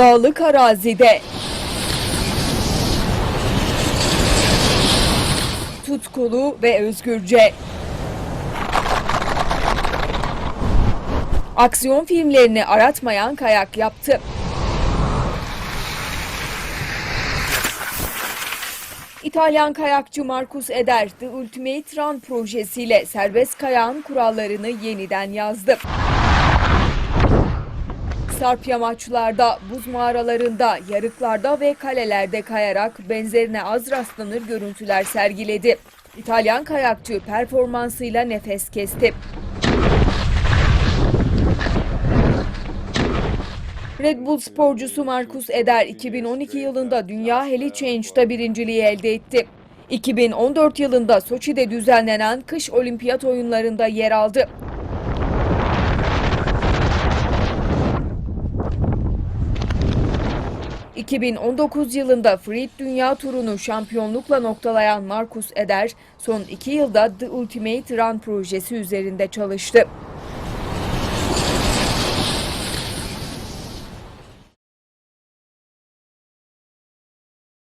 Dağlık arazide tutkulu ve özgürce. Aksiyon filmlerini aratmayan kayak yaptı. İtalyan kayakçı Marcus Eder, The Ultimate Run projesiyle serbest kayağın kurallarını yeniden yazdı. Sarp yamaçlarda, buz mağaralarında, yarıklarda ve kalelerde kayarak benzerine az rastlanır görüntüler sergiledi. İtalyan kayakçı performansıyla nefes kesti. Red Bull sporcusu Marcus Eder 2012 yılında Dünya Heli Change'da birinciliği elde etti. 2014 yılında Soçi'de düzenlenen kış olimpiyat oyunlarında yer aldı. ...2019 yılında Freed Dünya Turu'nu şampiyonlukla noktalayan Marcus Eder... ...son iki yılda The Ultimate Run projesi üzerinde çalıştı.